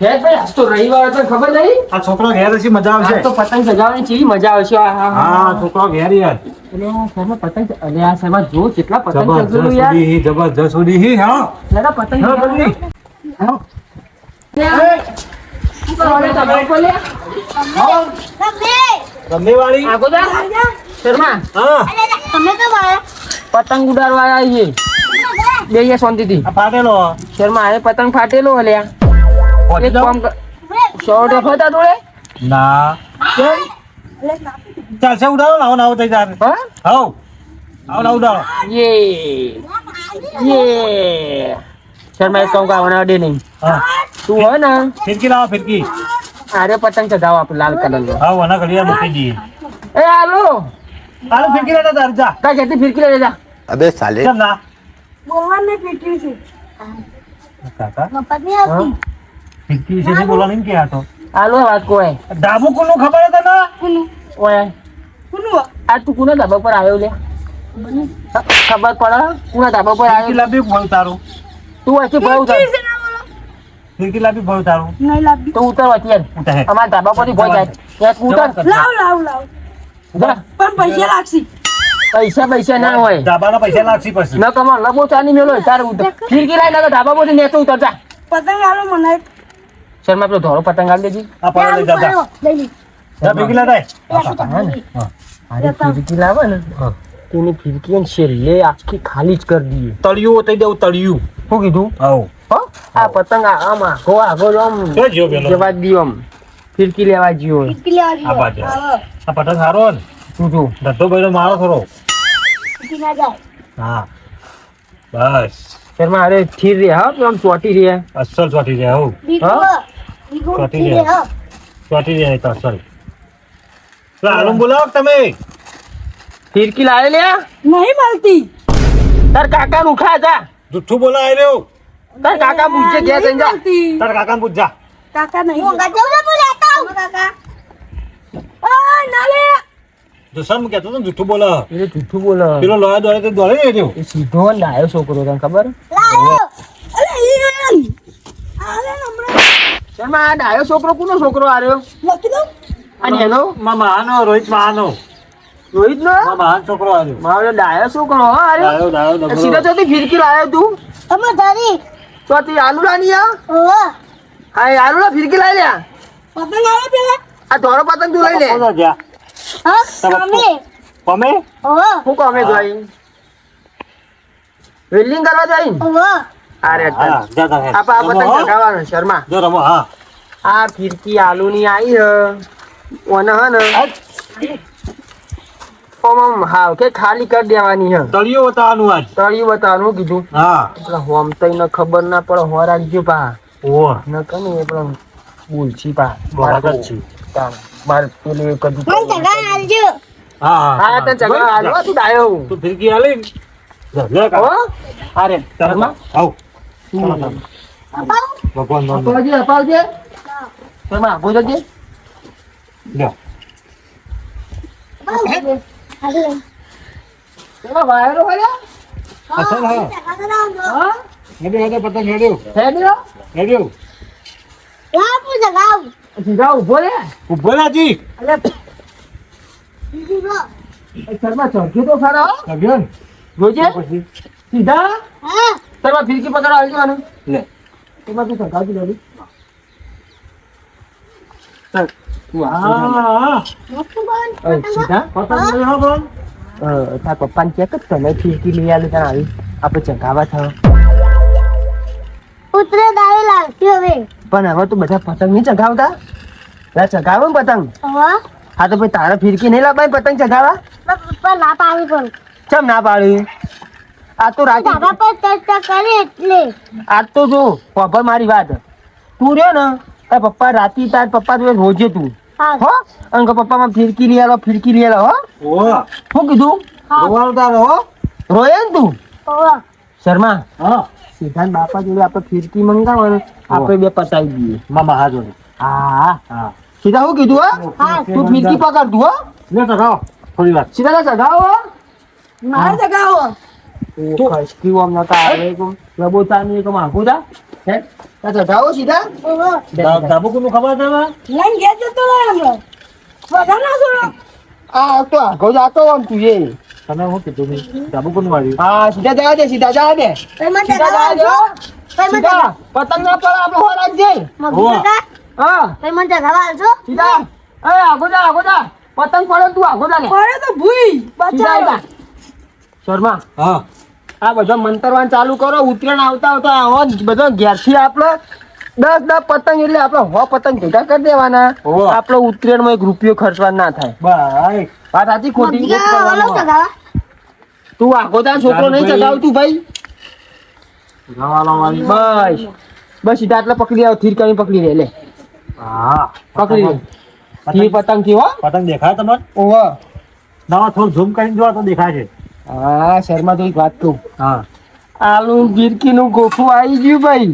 હે ભાઈ આજ તો રવિવાર હતો ખબર નહીં? આ છોકરો ઘેર હશે મજા આવશે. તો પતંગ ચગાવવાની કેવી મજા આવશે. હા છોકરો ઘેર યાર. અરે આ પતંગ અરે આ શેમાં જો કેટલા પતંગ જબરજસ્ત યાર. જબરજસ્ત ઉડી હી, હા દાદા પતંગ હા. હા. ઉડાડવા આવીએ બે શાંતિથી. ફાટેલો. શર્મા એ પતંગ ફાટેલો અલ્યા પહોંચી કર. સો ટકા હતા જોડે ના ચાલશે ઉડાડો ને આવો થઈ જાય હા? આવો આવો ઉડાડો. યે. યે. શર્મા એક કામ કરવાના અડે નહીં. હા. તું હોય ને. ફિરકી લાવો ફિરકી. આરે પતંગ ચગાવો આપણે લાલ કલર નો. હાઉ આના ઘડિયાળ મૂકી દઈએ. એ હાલો. હાલો ફિરકી લેતા તાર જા. કા જતી ફિરકી જા. અબે સાલે. ચલ ના? બોલવાને ફિરકી છે કાકા. મફત નહીં આવતી. ફિરકી વિશે નહીં બોલવાનું કે આ તો આલો વાત કોય ડાબુ કોનું ખબર હતા ને કોનું? ઓય. કોનું આ તું કોના ડાબા પર આવ્યો લે? ખબર પડે? કોના ડાબા પર આવ્યો? લાબી ભયું તારું તું અહીંથી ભય ઉતર. છે ના બોલો લાવી ભયું તારું નહીં લાવી તો ઉતર અત્યારે ઉતાર. અમારા ધાબા પરથી ભય જાય. ત્યાં તું ઉતર. લાવ લાવ લાવ. પણ પૈસા લાગશે. પૈસા પૈસા ના હોય. ધાબાના પૈસા લાગશે પછી. ન કમા લબો ચાની મેલો તારે ઉતર. ફિરકી લાઈ લાગે ધાબા પરથી નેચો ઉતર. જા. પતંગ આલો મને શર્મા પેલો ધોળો પતંગ આલી દેજી. આ પાડો લઈ જા. જા. હા. ને અરે ફિરકી લાવે ને. તેની ફિરકી ને છેલ્લે આખી ખાલી જ કરી દઈએ તળિયું થઈ દઉં તળિયું. શું કીધું? આવો. આ પતંગ આમ આખો આખો આમ જવા દીયો આમ. ફિરકી લેવા જ્યો ફિરકી લેવા આવો. આ પતંગ સારો ને? તું જો ધંધો ભાઈ મારો થોડો ના જાય. હા. બસ. શર્મા અરે સ્થિર રે હા આમ ચોટી રે અસલ ચોટી રે હો. હા? ચોટી ચોટી તો બોલાવો તમે. ફિરકી લાવે લે નહીં મળતી. તાર કાકા નું ખા જા. જુઠ્ઠું બોલાય રહ્યો. તાર કાકા પૂછે ગયા તઈ જા. તાર કાકાને પૂછ જા. કાકા નહીં. હું ગજબ ના બોલાતા હું કાકા. આ ના લે દુસરા કહેતો હતો ને જુઠ્ઠું બોલે. એટલે જૂઠું બોલો. પેલો લોહા દોડે તે દોડે ને એ સીધો લાયો છોકરો તને ખબર અરે ઈરન આલે હમણાં શર્મા આ ડાયો છોકરો કોનો છોકરો આર્યો અને એનો મા મહાનો રોહિત મહાનો રોહિત નો મહાન છોકરો આવ્યો મારો ડાયો છોકરો આર્યો ડાયો ડાયો એ સીધો. ચોથી ફિરકી લાવ્યો તું. અમે ધરી ચોથી આ હા એ ફિરકી લાવી લ્યા. પતંગ આવે પેલા? આ ધોળો પતંગ તું લઈ લે. હા તમે અમે હું કમે જોઈ? વેલ્ડિંગ કરવા જઈ? ઓહો અરે હા જા જા આપ પતંગ ચગાવવાનો શર્મા જો રમો હા. આ ફિરકી આલુ ની આવી હ. ઓને હ ને. ઓમ હાવ કે ખાલી કરી દેવાની હ. તળિયો બતાવવાનું આજ. તળિયું બતાવવાનું કીધું. હા. હોમ તઈ ને ખબર ના પડે હો રાખજો પા. ઓ ન કને એ પેલા બોલછી પા. બરાબર છે. તાણ. માર પેલું એક જ મને જગા આલજો હા હા. તો તને ચગાવ હાલવા તું ડાયો. તું ફિરકી આલી ને. જા, લે હો. અરે શર્મા આવ. ભગવાન. અપાવજે અપાવજે શર્મા આપો જજે લ્યો. વાયરો હોય અસલ હા હેડ્યો હેડ્યો પતંગ હેડ્યો હેડ્યો હેડ્યો જગા ઊભો રે ઊભો રાજી શર્મા ચડ્યો તો ખરો લગ્યો ને જોજે સીધા હા શર્મા ફિરકી પકડવા આવી જવાનું? લે. એમાં તું ચગાવતી લેવી તાર પપ્પાને ચેક જ તમે ફિરકી લઈ આવી. આપણે ચગાવા થયો ઉતરે દાવે લાવતી હવે. પણ હવે તું બધા પતંગ નહીં ચગાવતા? ના ચગાવો ને પતંગ. હા તો ભાઈ તારે ફિરકી નહીં લાવવાની પતંગ ચગાવા પપ્પા ના પાડી પણ. ચમ ના પાડી? આ તો રાજી બાબા પર ચર્ચા કરે એટલે. આજ તો જો ખબર મારી વાત. તું રહ્યો ને તાર પપ્પા રાતી તાર પપ્પા તું રોજે તું. હો. અંક પપ્પા માં ફિરકી લઈ આલો ફિરકી લઈ આલો હો? ઓ શું કીધું? રોવાનું તારો હો? રોયે ને તું? શર્મા હા. સિદ્ધાંત બાપા જોડે આપણે ફિરકી મંગાવો ને આપણે બે પતાવી દઈએ. મામા હા જોડે. હા. હા. સીધા શું કીધું હો? હા. તું ફિરકી પકડ તું હો? લે તો ખાઓ થોડી વાત સીધા ચગાવો હો. મારે જગાવો. તું ખસકી ઓમ નતા આવે કોમ લબોતા ની કોમ આખું તા હે? આ ચગાવો સીધા. ધાબુ કોનું ખબર છે? લઈને ઘેર જતો રહે બધા ના છોડો. આ તો આગો જાતો આમ તું એ. તમે શું કીધું મેં? ધાબુ કોનું વાળ્યું? હા સીધા જવા દે સીધા જવા દે. સીધા જવા દે. પતંગ ના પર આપણો હો રાખજે. હા. ભાઈ મને જગાડવા આવજો. સીધા. એ આગો જા આગો જા. પતંગ પડે તું આગો જા પડે તો ભૂઈ. બચાવો. શર્મા. હા. આ બધો મંતરવાન ચાલુ કરો ઉત્તરાયણ આવતા આવતા આવો બધો ઘેરથી આપણે દસ દસ પતંગ એટલે આપણે હો પતંગ ભેગા કરી દેવાના. આપણો ઉતરાયણમાં એક રૂપિયો ખર્ચવા ના થાય. ભાઈ. વાત સાચી ખોટી. તું આખો તાર છોકરો નહીં ચગાવતું ભાઈ. બસ. બસ સીધા એટલે પકડી આવ થીર કરીને પકડી લે લે. હા. પકડી લે. થીર પતંગ પતંગથી હો પતંગ દેખાય તમને? ઓવા નવા થોડું ઝૂમ કરીને જોવા તો દેખાય છે. હા શર્મા તો એક વાત કહું. હા. આલુ ગીરકી નું ગોખું આવી ગયું ભાઈ.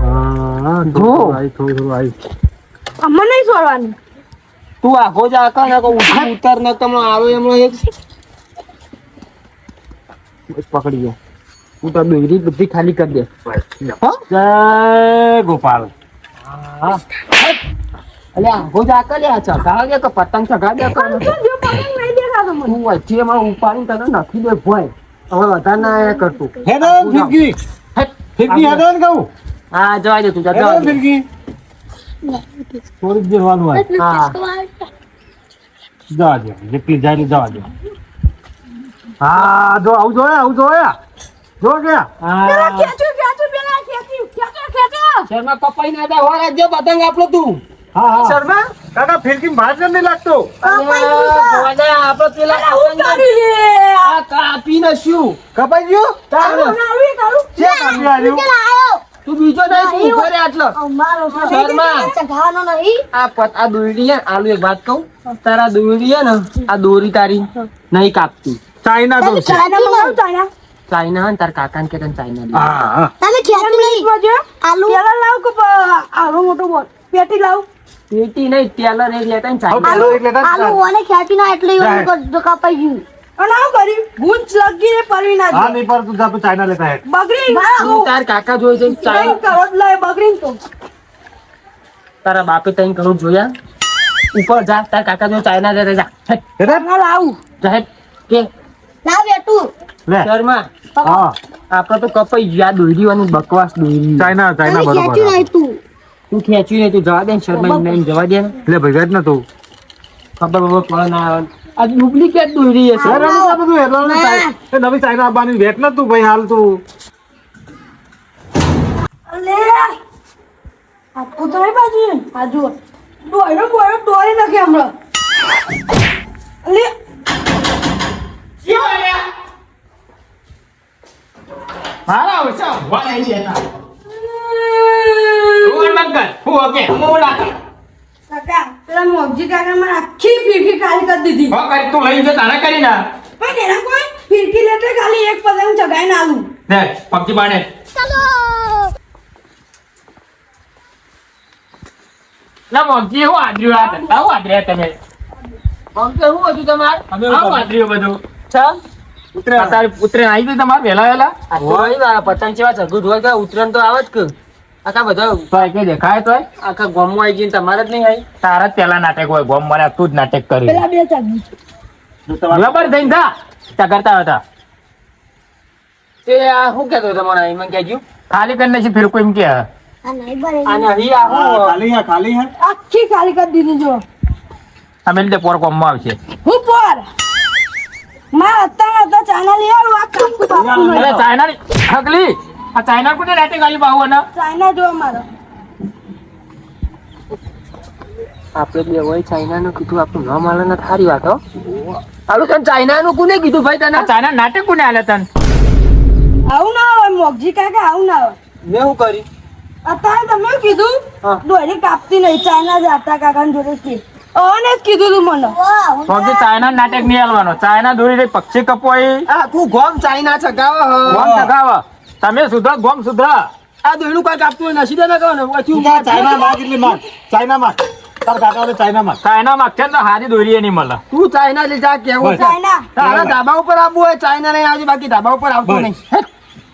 હા. થોડું થોડું થોડું આવી. અમને નહીં છોડવાનું. તું આખો જા ના ઉતાર ન તમે આવે એમનો એક. બસ પકડી ગયો ઉતાર દોરી બધી ખાલી કરી દે હા? જય ગોપાલ. હા. અલે આખો જ આકા લે આ ચગાવ દે કે પતંગ ચગાવ દે કે પણ જો પતંગ નહીં દેખાતો મને. તું વચ્ચે એમાં ઉપાડીને તને નાખી દે ભોય. હવે વધારે ના એ કરતું. હે ફિરકી. ફિરકી હેડે ને કહું. હા જવા દે તું જવા દે. ફિરકી. થોડીક દેવાનું હોય હા. જવા દે જેટલી જાય જવા દે. હા જો આવું જોયા આવું જોયા. જો ગયા. હા. ખેંચ્યું, ખેંચ્યું, પેલા ખેંચ્યું. ખેંચો, ખેંચો. શર્મા કપાઈ ના દે હોરા જે પતંગ આપણો તું. શર્મા કાકા ફિરકી ભાત જ નહીં લાગતો કપાઈ અરે, ગયું છે. ભોળા, આપણે પેલા અરે, હું પતંગ કરી લે. આ કાપીને શું કપાઈ ગયું તારે આવું, આવું, આવું. છે કાપી આવ્યું તું બીજો નહીં તું ઊભો આટલો શર્મા. આ પત આ દોરી છે આલુ એક વાત કહું તારા દોરી છે ને આ દોરી તારી નહીં કાપતી ચાઇના તો ચાઇના ચાઇના. ને તાર કાકાને કે ચાઇના તમે નહીં. આલુ. લાવ કે આવડો મોટો બોલ. પેટી લાવ. પેટી નહીં ટેલર એક લેતા ને ચાલી આલુ એટલે આલુ ઓને ખેંચી ના એટલે ઓલું કપાઈ ગયું. અને આવું કર્યું. ગુંચ લગીને પરવી ના હા નહીં પર તું જા ચાઇના લેતા હે બગડી તું તાર કાકા જોઈ છે ચાઇના કરો લાય બગડીને તો. તારા બાપે તઈ કહું જોયા. ઉપર જા તાર કાકા જો ચાઇના જતા જા. ના લાવું કે લાવ બેટું લે. શર્મા હા. આપણે તો કપાઈ ગયા આ દોરી વાની બકવાસ દોરી ચાઇના ચાઇના બરોબર. તું તું ખેંચ્યું નહીં તું જવા દે ને શર્મા જવા દે એટલે લે ભેગા જ નતું ખબર બબર પડે ના આવે. આ ડુપ્લિકેટ દોરી છે અરે આ બધું ના. નવી સાઈડ આવવાની વેટ નતું ભાઈ હાલ તું. અલે! આ તો તો બાજુ આ જો દોડ્યો બોયરો દોરી નાખે હમણાં. અલે! મારા ઓછા વાળા નહીં દેતા રોડ હું ઓકે હું ઓલા કાકા પેલા મોગજી કાકા મને આખી ફીરકી ખાલી કરી દીધી. હો કરી તું લઈ જતા તારે કરી ના. પણ એના કોઈ ફીરકી લેતે ખાલી એક પતંગ ચગાઈને આલું. દે પગજી બાણે. ના મોગજી હું આદર્યું આ ધંધા હું આદર્યા તમે મોગજી હું હતું તમાર? અમે આદર્યું બધું? ઉતરે તારે આવી ગયું તમારે વહેલા વહેલા? પતંગ જેવા ઝઘડ હોય ઉતરણ તો આવે જ કે આખા બધા તો દેખાય તો આખા ગામમાં આવી જઈને તમારે જ નહીં આવી? તારા જ પેલા નાટક હોય ગોમ મને તું જ નાટક કરી પેલા બે ચગી થઈને થા. ત્યાં કરતા હતા. તે આ શું કહેતો હતો મને એમાં ખાલી કે. ખાલી ખાલી આખી ખાલી કરી દીધી જો. અમે લીધે પોર કોમમાં આવશે. હું પોર? માર અત્યારે ચાઇના લઈ આવું. ચાઇના હગલી આ ચાઇના કોને નાટક ગાલી બાહુ ને ચાઇના જો અમારો આપણે બે હોય ચાઇનાનું કીધું આપણું નામ આલે ને થારી વાત હો. હાલું તને ચાઇનાનું કોને કીધું ભાઈ તને? ચાઇના નાટક કોને આલે તન? આવું ના હોય મોગજી કાકા આવું ના હોય. મેં શું કરી? અત્યારે તમે કીધું. દોરી કાપતી નહીં ચાઇના જાતા કાકા જોડે કે ઓને જ કીધું તું મને. તો ચાઇના નાટક નહીં આલવાનો. ચાઇના દોરી રે પક્ષી કપોઈ. આ તું ગોમ ચાઇના ચગાવે ગોમ સગાવ તમે સુધરા ગોમ સુધરા આ દોયડું કોઈ કાપતું હોય નસીબે ના કહો ને ચાઇના માગ એટલે માગ ચાઇના માગ તાર કાકા ચાઇના માં ચાઇના માં છે ને હારી દોરી મળે તું ચાઇના કેવું ચાઇના તારા ધાબા ઉપર આવવું હોય ચાઇના નહીં આવજે બાકી ધાબા ઉપર આવતું. નહીં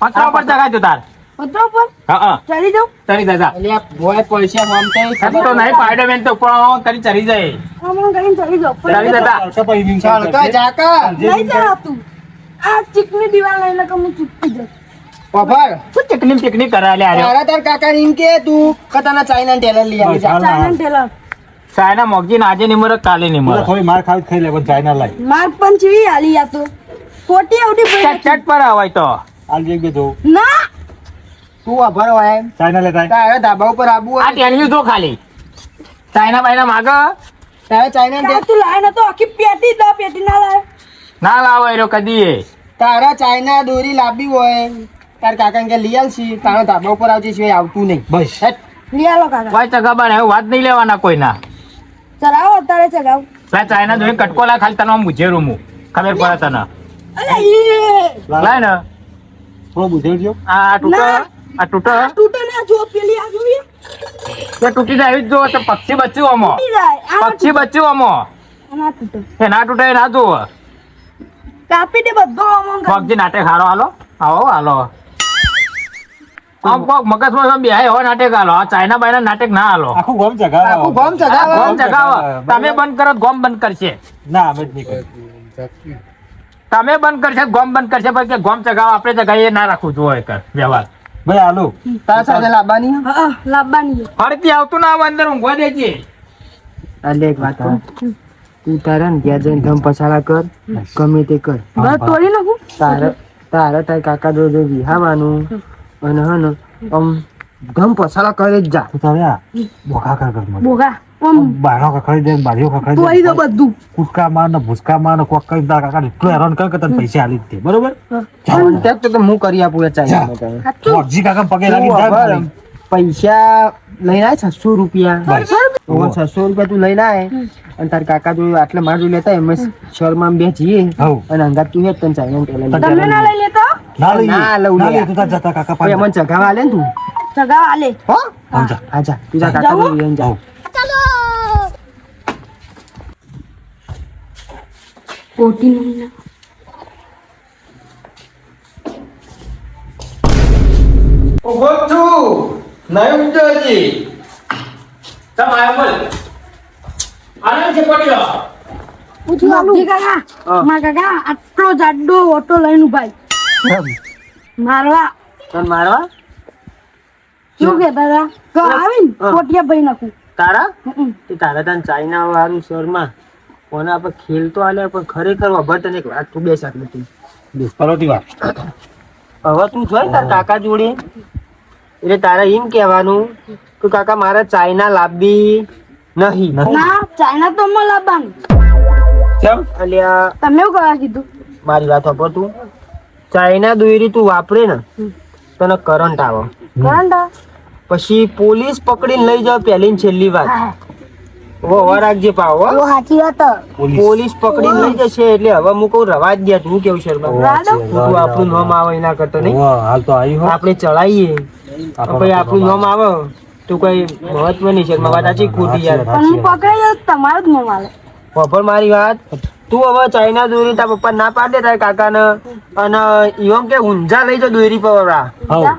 પતરા ઉપર તું તાર પત્રો ઉપર હા ચડી જાઉં ચડી દાદા એટલે પૈસા તો નહીં તો ઉપર કરી ચડી જાય આમાં કરીને ચડી જાઉં ચડી દાદા ચાલશે પછી ચાલ કા જાકા નહીં ચડાવતું આ ચીકની દીવાલ લઈને કે હું ચૂપી જાઉં શું તારા તાર કાકા એમ કે તું કતાના ચાઇના ટેલર લઈ આવી ચાઇના ટેલર. સાયના મોગજી ને આજે નિમર કાલે નિમર થોડી માર ખાવી ખાઈ લે પણ ચાઇના લાઈ. માર્ક પણ ચીવી આલી આ તો. ખોટી આવડી પડી ચટ પર આવાય તો. આલ જે બે ના! તું અભર હોય ચાઇના લેતા તારે ધાબા ઉપર આબુ આ ટેન્યુ જો ખાલી. ચાઇના બાઈના માગ. તારે ચાઇના તું લાય ને તો આખી પેટી દા પેટી ના લાય. ના લાવો એરો કદી એ તારા ચાઇના દોરી લાંબી હોય. તાર કાકા કે લઈ આવશી તારા ધાબા ઉપર આવજે સિવાય આવતું નહીં. બસ. હેટ. લઈ આલો કાકા. કોઈ ચગાબા હવે વાત નહીં લેવાના કોઈના. ચલાવો અત્યારે ચલાવ લા ચાઇના જોઈ કટકોલા ખાલી તને મુજેરું હું. ખબર પડે તને. અલે ઈ. લાય ને. થોડો બુધેડજો આ તૂટે. આ તૂટે. તૂટે ના જો પેલી આ જોઈએ તે તૂટી જાય જ જો તો પક્ષી બચ્યું અમો આ પક્ષી બચ્યું અમો ના તૂટે. એ ના તૂટે ના જો કાપી દે બધો અમંગ ભગજી નાટે ખારો હાલો. આવો હાલો. આમ પગ મગજમાં બેહાય એવો નાટક હાલો. આ ચાઇના બાયના નાટક ના હાલો. આખું ગોમ ચગાવે આખું ગોમ આ ગોમ જગાવો. તમે બંધ કરો ગોમ બંધ કરશે. ના અમે જ નહીં તમે બંધ કરશે ગોમ બંધ કરશે. પણ કે ગોમ ચગાવો આપણે ચગાવીએ ના રાખવું જોઈએ કર વ્યવહાર. ભાઈ આલુ તારા સાથે લાવવાની હા? લાવવાની ફરતી આવતું ના આવે અંદર ઊંઘવા દેજે. અલે એક વાત તું તારા ને ત્યાં જઈને ધમ પછાડા કર. ગમે તે કર. તોડી નાખું. તારે તારે તાર કાકા જોડે વિહાવાનું. અને હે ને આમ ધમ પછાડા કરે જ જા. તારે બોખા કર કર બોગા આમ બારણો ખખડી દે બારીઓ તોડી દો દે બધું. કુટકા માર ને ભૂસકા માર ને કોક કરી તારા કાકા એટલું હેરાન કર કે તને પૈસા આલી જ દે. બરોબર? કોન્ટેક્ટ તો હું કરી આપું એ. સાચું મોરજી કાકા પગે લાગી જાય પૈસા લઈને આવે છસો રૂપિયા. છસો રૂપિયા તું લઈને આવે અને તાર કાકા જોડે આટલે માર લેતા એમ શર્મા બે જઈએ. અને અંગાત તું હે તને ચાઇના ટેલર તમે ના લઈ લેતો? ના લઈએ ના લઉં ના લે. લઈએ તું તાર જતા કાકા પાસે અમને ચગાવા આલે ને તું. સગા આલે. હો? સમજા હા તું તાર કાકા જોડે લઈને જા. હઉ. કોટી નહીં ઊભો છું. નહીં ઉઠજો હજી બોલ. આને છે પડી લો પૂછું કાકા હા. કાકા આટલો જાડો ઓટો લઈને ઉભાઈ મારવા. તને મારવા? શું કે તારા તો આવીને કોટિયા ભાઈ નાખું. તારા? તે તારા તને ચાઇના વાળું શર્મા કોના પર ખેલ તો આલે પણ ખરેખર વભર તને એક વાત તું બે શાક નથી બેસ પરોટી વાત. હવે તું જોઈ તાર કાકા જોડે. એટલે તારે એમ કહેવાનું કે કાકા મારે ચાઇના લાવવી નહીં. ના ચાઇના તો અમે લાવવાનું કેમ અલ્યા. તમે એવું કરવા કીધું? મારી વાત વાપર તું. ચાઇના દોરી તું વાપરે ને તને કરંટ આવે. કરંટ પછી પોલીસ પકડીને લઈ જાવ પહેલી ને છેલ્લી વાત. વવા રાખજે પાવ હો. સાચી વાત પોલીસ. પકડીને લઈ જશે એટલે હવે હું કહું રવા જ ગયા તું કેવું શર્મા તું આપણું નામ આવે એના કરતા નહીં. હાલ તો આવી હો. આપણે ચલાવીએ પછી આપણું નામ આવે. તો કઈ મહત્વ નહીં શર્મા વાત સાચી ખોટી યાર? હું પકડાઈ તમારું જ નામ આવે. મારી વાત. તું હવે ચાઇના દોરી તાર પપ્પા ના પાડે તાર કાકાને? અને ઈવમ કે ઊંઝા લઈ જો દોરી પર હા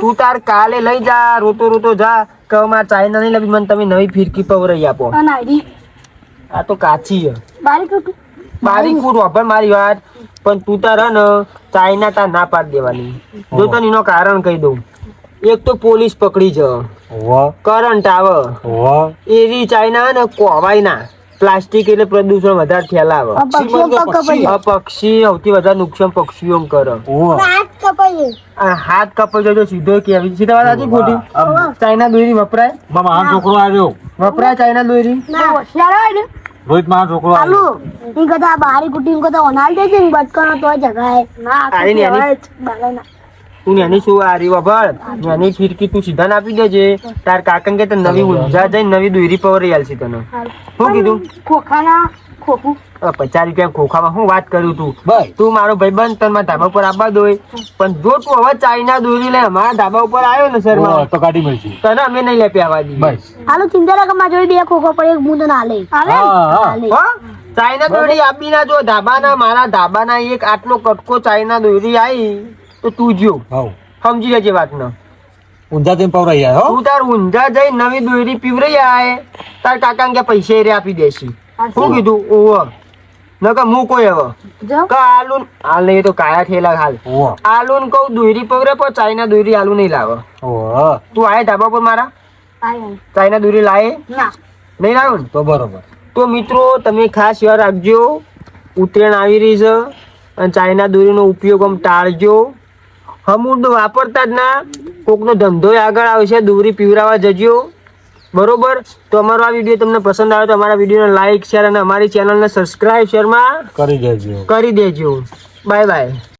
તું તાર કાલે લઈ જા રોતો રોતો જા કે મારે ચાઇના નહીં લાવી મને તમે નવી ફિરકી પવરાઈ આપો. આ તો કાચી છે. બારીક મારી કુટ મારી વાત. પણ તું તાર હે ને ચાઇના તાર ના પાડી દેવાની. જો તને એનો કારણ કહી દઉં. એક તો પોલીસ પકડી જ. હોવે, કરંટ આવે. એરી ચાઇના ને કોવાય ના. પ્લાસ્ટિક એટલે પ્રદૂષણ વધારે ફેલાવે. પક્ષી. સૌથી વધારે નુકસાન પક્ષીઓ કરે. હાથ કપાઈ જાય. સીધો કેવી સીધા વાત હતી ખોટી? ચાઇના દોરી વપરાય? મારા છોકરો આવ્યો. વપરાય ચાઇના દોરી? રોહિત મારો છોકરો આલુ ઈ કદા બારી કુટી કદા ઓનાલ દે છે ને તો જગાય. ના આ તો આની ની કહેવાય જ બાલાના. તું એની શું આરી વભળ એની ફિરકી તું સીધા આપી દેજે. તાર કાકન કે તને નવી ઊંઝા જઈને નવી દોરી પવરી આલશે તને. શું કીધું? ખોખાના ખોખું. પચાસ રૂપિયા ખોખામાં હું વાત કરું તું? તું મારો ભાઈબંધ તને મારા ધાબા ઉપર આવવા દોય પણ જો તું હવે ચાઇના દોરી લઈ અમારા ધાબા ઉપર આવ્યો ને સર તો કાઢી મળશે. તને અમે નહીં લે આવવા દઈએ. હાલો ચિંતા કર મારા જોડે બે ખોખો પડે એક હાલે? હા, હા. હાલે ચાઇના દોરી આપી ના જો ધાબાના મારા ધાબાના એક આટલો કટકો ચાઇના દોરી આવી તો તું જો. હાઉ. સમજી જજે વાતનો. ઊંધા જઈને પવરાઈ જાય હો? તું તાર ઊંધા જઈ નવી દોરી પીવરાઈ આય. તાર કાકા કે પૈસા રે આપી દેશી. શું કીધું ઓવ નકર હું કોઈ હવે? કા આલુ હાલ નહીં તો કાયા થયેલા હાલ. આલુ ને કહું દોરી પવરે પણ ચાઇના દોરી આલુ નહીં લાવે. ઓહો. તું આય ધાબા પર મારા? આય ચાઇના દોરી લાવે ના. નહીં લાવ્યો ને? તો બરોબર. તો મિત્રો તમે ખાસ યાદ રાખજો ઉત્તરાયણ આવી રહી છે અને ચાઇના દોરીનો ઉપયોગ આમ ટાળજો. તો વાપરતા જ ના. કોકનો ધંધો આગળ આવશે દોરી પીવરાવા જજો. બરોબર? તો અમારો આ વીડિયો તમને પસંદ આવે તો અમારા વિડીયોને લાઈક શેર અને અમારી ચેનલને સબસ્ક્રાઈબ શેરમાં કરી દેજો. કરી દેજો. Bye bye